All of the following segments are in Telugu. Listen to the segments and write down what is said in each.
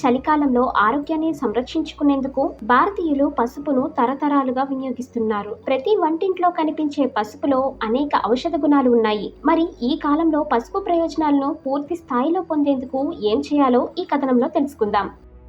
చలికాలంలో ఆరోగ్యాన్ని సంరక్షించుకునేందుకు భారతీయులు పసుపును తరతరాలుగా వినియోగిస్తున్నారు. ప్రతి వంటింట్లో కనిపించే పసుపులో అనేక ఔషధ గుణాలు ఉన్నాయి. మరి ఈ కాలంలో పసుపు ప్రయోజనాలను పూర్తి స్థాయిలో పొందేందుకు ఏం చేయాలో ఈ కథనంలో తెలుసుకుందాం.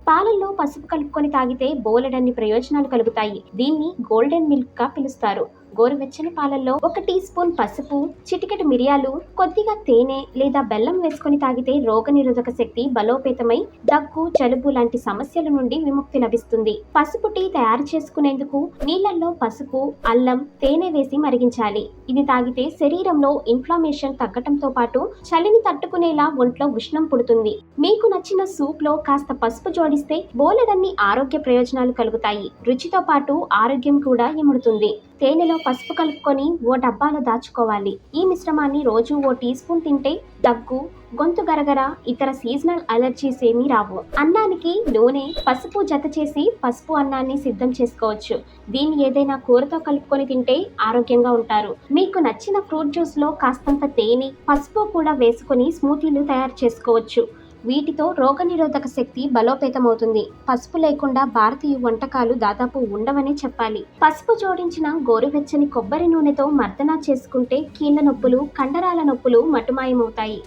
పాలల్లో పసుపు కలుపుకొని తాగితే బోలెడన్ని ప్రయోజనాలు కలుగుతాయి. దీన్ని గోల్డెన్ మిల్క్గా పిలుస్తారు. గోరువెచ్చని పాలల్లో ఒక టీ స్పూన్ పసుపు చిటికెడు మిరియాలు కొద్దిగా తేనె లేదా బెల్లం వేసుకొని తాగితే రోగనిరోధక శక్తి బలోపేతమై దగ్గు జలుబు లాంటి సమస్యల నుండి విముక్తి లభిస్తుంది. పసుపు టీ తయారు చేసుకునేందుకు నీళ్ళలో పసుపు అల్లం తేనె వేసి మరిగించాలి. ఇది తాగితే శరీరంలో ఇన్ఫ్లమేషన్ తగ్గటంతో పాటు చలిని తట్టుకునేలా ఒంట్లో ఉష్ణం పుడుతుంది. మీకు నచ్చిన సూప్లో కాస్త పసుపు జోడిస్తే బోలెడన్ని ఆరోగ్య ప్రయోజనాలు కలుగుతాయి. రుచితో పాటు ఆరోగ్యం కూడా ఇముడుతుంది. తేనెలో పసుపు కలుపుకొని ఓ డబ్బాలో దాచుకోవాలి. ఈ మిశ్రమాన్ని రోజు ఓ టీ స్పూన్ తింటే దగ్గు గొంతు గరగర ఇతర సీజనల్ అలర్జీస్ ఏమీ రావు. అన్నానికి నూనె పసుపు జత చేసి పసుపు అన్నాన్ని సిద్ధం చేసుకోవచ్చు. దీన్ని ఏదైనా కూరతో కలుపుకొని తింటే ఆరోగ్యంగా ఉంటారు. మీకు నచ్చిన ఫ్రూట్ జ్యూస్లో కాస్తంత తేనె పసుపు కూడా వేసుకొని స్మూతీలు తయారు చేసుకోవచ్చు. వీటితో రోగనిరోధక శక్తి బలోపేతమవుతుంది. పసుపు లేకుండా భారతీయ వంటకాలు దాదాపు ఉండవనే చెప్పాలి. పసుపు జోడించిన గోరువెచ్చని కొబ్బరి నూనెతో మర్దనా చేసుకుంటే కీళ్ళ నొప్పులు కండరాల నొప్పులు మటుమాయమవుతాయి.